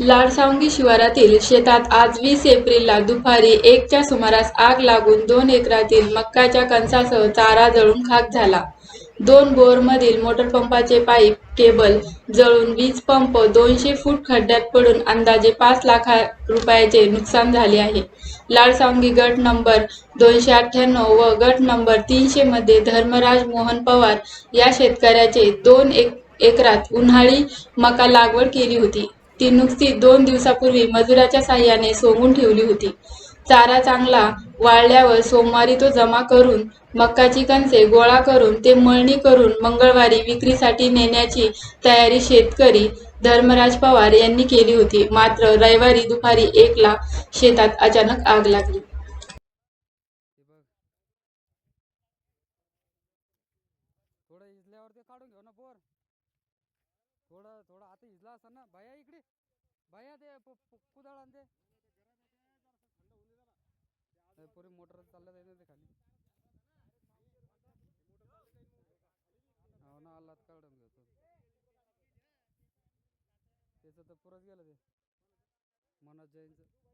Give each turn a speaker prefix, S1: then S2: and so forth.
S1: लाडसावंगी शिवारातील शेतात आज वीस एप्रिलला दुपारी एकच्या सुमारास आग लागून दोन एकरातील मक्काच्या कणसासह चारा जळून खाक झाला. दोन बोरमधील मोटरपंपाचे पाईप केबल जळून वीज पंप दोनशे फूट खड्ड्यात पडून अंदाजे पाच लाख रुपयाचे नुकसान झाले आहे. लाडसावंगी गट नंबर दोनशे अठ्ठ्याण्णव व गट नंबर तीनशे मध्ये धर्मराज मोहन पवार या शेतकऱ्याचे दोन एक एकरात उन्हाळी मका लागवड केली होती. ती नुकतीच दोन दिवसापूर्वी मजुराच्या साह्याने सोंगून ठेवली होती. चारा चांगला वाळल्यावर सोमवारी तो जमा करून मकाची कणसे गोळा करून ते मळणी करून मंगळवारी विक्रीसाठी नेण्याची तयारी शेतकरी धर्मराज पवार यांनी केली होती. मात्र रविवारी दुपारी एकला शेतात अचानक आग लागली.
S2: थोडं ना थोडं आता इजला असताना ना भया इकडे. भया ते प- आणते कुदाळ पुरी मोटर चालल्या जाईल ना ते खाली. हो ना आलात काढून घेतो. त्याचं तर पुरंच गेलं ते. मनोज जैनचं.